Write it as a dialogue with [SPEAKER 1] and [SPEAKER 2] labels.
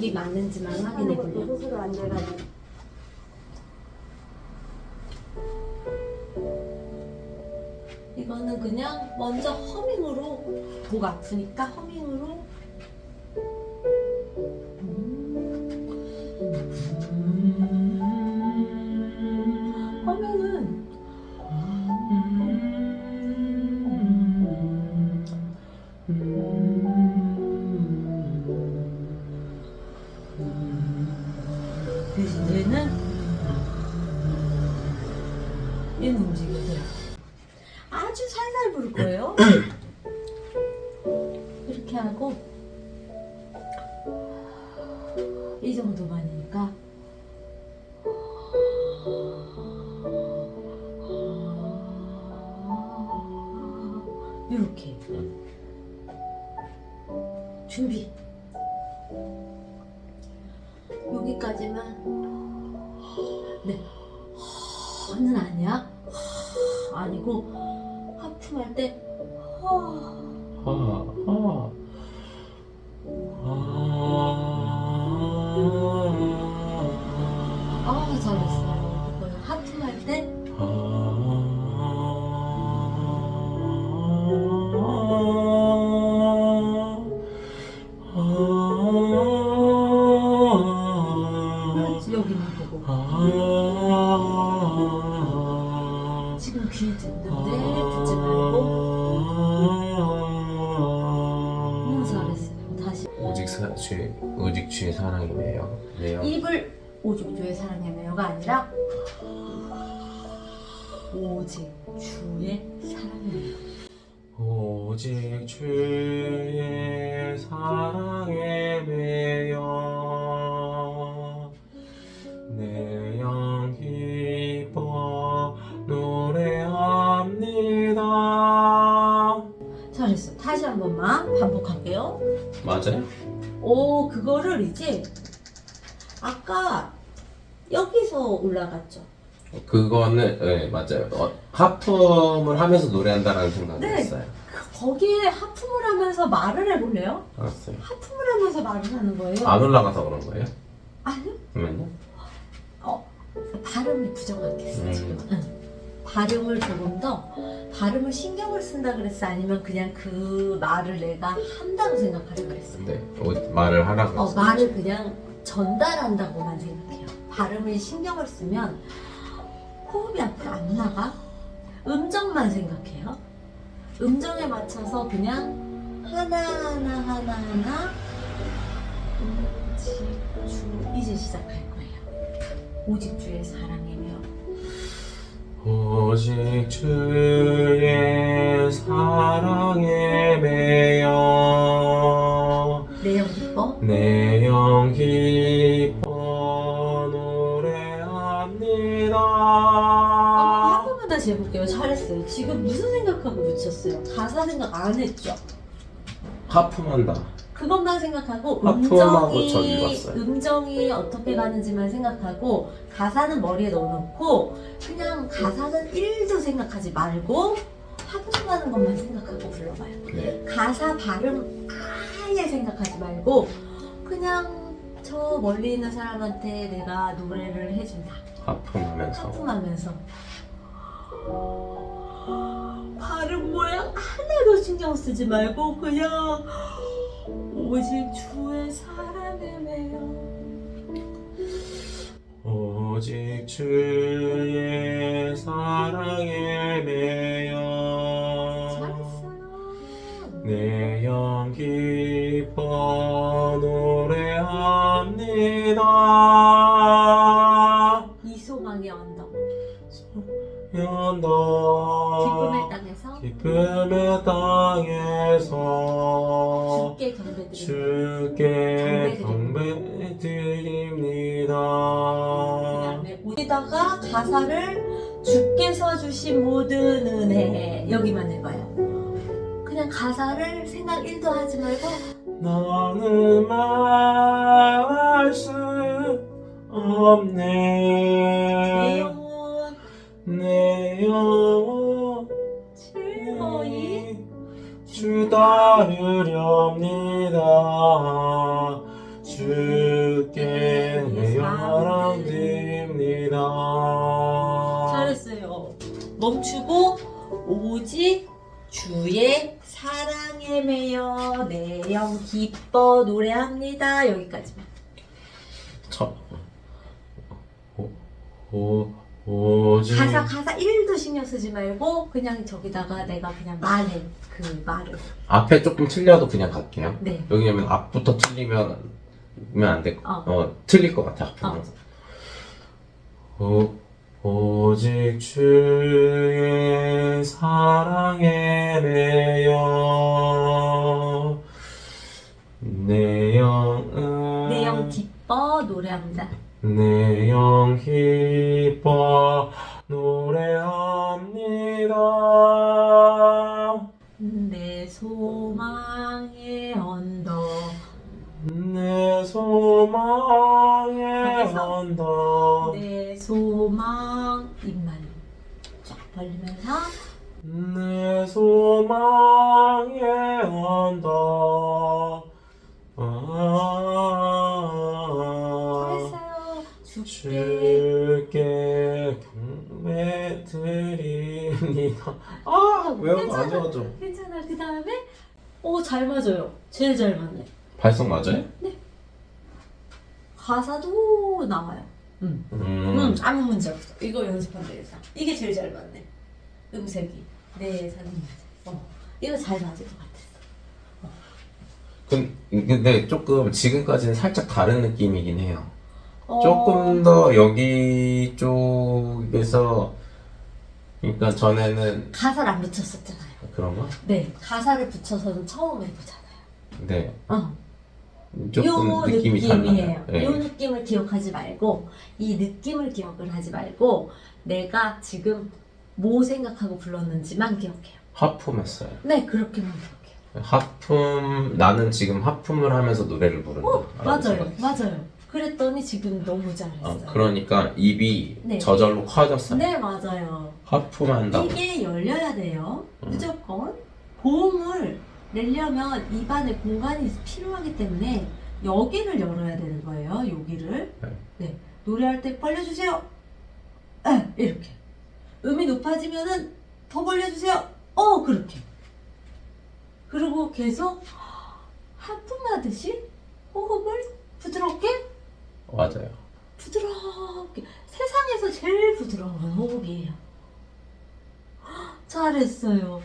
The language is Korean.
[SPEAKER 1] 기억이 맞는지만 확인해 볼게요.
[SPEAKER 2] 스스로 안 돼가지고.
[SPEAKER 1] 이거는 그냥 먼저 허밍으로 목 아프니까 허밍으로 얘는 움직여요. 아주 살살 부를 거예요. 이렇게 하고 이 정도만이니까 이렇게 준비 는 아니야 아니고 하품할 때 하.
[SPEAKER 3] 하, 하.
[SPEAKER 1] 귀 듣는데 듣지 말고 너무 잘했어요. 다시
[SPEAKER 3] 오직 사, 주의, 오직 주의 사랑이네요. 네요.
[SPEAKER 1] 입을 오직 주의 사랑해매요가 아니라 오직 주의 사랑해매요.
[SPEAKER 3] 오직 주의 사랑에 매여
[SPEAKER 1] 한 번만 반복할게요.
[SPEAKER 3] 맞아요?
[SPEAKER 1] 오 그거를 이제 아까 여기서 올라갔죠.
[SPEAKER 3] 그거는 네 맞아요 어, 하품을 하면서 노래한다라는 생각을
[SPEAKER 1] 네.
[SPEAKER 3] 했어요
[SPEAKER 1] 그- 거기에 하품을 하면서 말을 해볼래요?
[SPEAKER 3] 알았어요
[SPEAKER 1] 하품을 하면서 말을 하는 거예요.
[SPEAKER 3] 안 올라가서 그런 거예요?
[SPEAKER 1] 아니요.
[SPEAKER 3] 그러면요?
[SPEAKER 1] 발음이 부정확했어
[SPEAKER 3] 음.
[SPEAKER 1] 지금. 응. 발음을 조금 더 발음을 신경을 쓴다 그랬어 아니면 그냥 그 말을 내가 한다고 생각하려 그랬어.
[SPEAKER 3] 네 어, 말을 하라고
[SPEAKER 1] 어, 말을 그냥 전달한다고만 생각해요. 발음을 신경을 쓰면 호흡이 앞으로 안 나가. 음정만 생각해요. 음정에 맞춰서 그냥 하나하나 하나하나 오직 주 이제 시작할 거예요. 오직 주의 사랑이며
[SPEAKER 3] 오직 주의 사랑에 매여
[SPEAKER 1] 내용 기뻐
[SPEAKER 3] 내영 기뻐 노래합니다
[SPEAKER 1] 한 번만 다시 해볼게요. 잘했어요. 지금 무슨 생각하고 붙였어요? 가사 생각 안 했죠?
[SPEAKER 3] 하품한다
[SPEAKER 1] 그것만 생각하고
[SPEAKER 3] 저
[SPEAKER 1] 음정이
[SPEAKER 3] 읽었어요.
[SPEAKER 1] 음정이 어떻게 가는지만 생각하고 가사는 머리에 넣어놓고 그냥 가사는 1도 생각하지 말고 하품하는 것만 생각하고 불러봐요.
[SPEAKER 3] 네
[SPEAKER 1] 가사 발음 아예 생각하지 말고 그냥 저 멀리 있는 사람한테 내가 노래를 해준다.
[SPEAKER 3] 하품하면서
[SPEAKER 1] 하품하면서 발음 모양 하나도 신경 쓰지 말고 그냥 오직 주의 사랑에 매여
[SPEAKER 3] 오직 주의 사랑에 매여 내영 기뻐 노래합니다.
[SPEAKER 1] 이소망의 언덕.
[SPEAKER 3] 연다
[SPEAKER 1] 기쁨의 땅에서?
[SPEAKER 3] 기쁨의 땅에서
[SPEAKER 1] 주께 경배드립니다.
[SPEAKER 3] 주께
[SPEAKER 1] 경배드립니다. 그다음에 우리다가 가사를 주께서 주신 모든 은혜. 여기만 해봐요. 그냥 가사를 생각 1도 하지 말고
[SPEAKER 3] 나는 말할 수 없네.
[SPEAKER 1] 내 영혼.
[SPEAKER 3] 내 영혼 주 따르렵니다 주 주께 영광 드립니다.
[SPEAKER 1] 잘했어요. 멈추고 오직 주의 사랑에 매여 내 영 기뻐 노래합니다. 여기까지만.
[SPEAKER 3] 오, 오,
[SPEAKER 1] 가사 가사 1도 신경 쓰지 말고 그냥 저기다가 내가 그냥 말해 그 말을.
[SPEAKER 3] 앞에 조금 틀려도 그냥 갈게요.
[SPEAKER 1] 네.
[SPEAKER 3] 여기냐면 앞부터 틀리면 면안 돼.
[SPEAKER 1] 어.
[SPEAKER 3] 어, 틀릴 것 같아. 앞에는. 오, 오직 주의 사랑에 매여 내 영은
[SPEAKER 1] 내영 기뻐 노래합니다.
[SPEAKER 3] 내 영 기뻐 노래합 드립니다 아 왜요? 안 좋아져
[SPEAKER 1] 괜찮아. 그 다음에 오 잘 맞아요. 제일 잘 맞네.
[SPEAKER 3] 발성 맞아요?
[SPEAKER 1] 가사도 나와요. 음.
[SPEAKER 3] 음,
[SPEAKER 1] 음, 아무 문제 없어. 이거 연습하면 되겠다. 이게 제일 잘 맞네. 음색이. 네, 맞아. 어, 이거 잘 맞을 것.
[SPEAKER 3] 근- 근데 조금 지금까지는 살짝 다른 느낌이긴 해요
[SPEAKER 1] 어,
[SPEAKER 3] 조금 더 여기 쪽에서 그러니까 전에는
[SPEAKER 1] 가사를 안 붙였었잖아요.
[SPEAKER 3] 그런가?
[SPEAKER 1] 네, 가사를 붙여서는 처음 해보잖아요.
[SPEAKER 3] 네
[SPEAKER 1] 어,
[SPEAKER 3] 조금
[SPEAKER 1] 요
[SPEAKER 3] 느낌이 달라요.
[SPEAKER 1] 느낌이에요.
[SPEAKER 3] 네.
[SPEAKER 1] 요 느낌을 기억하지 말고 이 느낌을 기억을 하지 말고 내가 지금 뭐 생각하고 불렀는지만 기억해요.
[SPEAKER 3] 하품했어요.
[SPEAKER 1] 네, 그렇게만 기억해요.
[SPEAKER 3] 하품 나는 지금 하품을 하면서 노래를 부른다.
[SPEAKER 1] 어,
[SPEAKER 3] 맞아요.
[SPEAKER 1] 맞아요. 그랬더니 지금 너무
[SPEAKER 3] 어,
[SPEAKER 1] 잘했어요.
[SPEAKER 3] 그러니까 입이
[SPEAKER 1] 네.
[SPEAKER 3] 저절로 커졌어요.
[SPEAKER 1] 네, 맞아요.
[SPEAKER 3] 하품한다고.
[SPEAKER 1] 이게 열려야 돼요.
[SPEAKER 3] 음.
[SPEAKER 1] 무조건. 보험을 내려면 입안에 공간이 필요하기 때문에 여기를 열어야 되는 거예요. 여기를.
[SPEAKER 3] 네.
[SPEAKER 1] 네. 노래할 때 벌려주세요. 네, 이렇게. 음이 높아지면은 더 벌려주세요. 어, 그렇게. 그리고 계속 하품하듯이 호흡을 부드럽게
[SPEAKER 3] 맞아요.
[SPEAKER 1] 부드럽게 세상에서 제일 부드러운 호흡이에요. 헉, 잘했어요.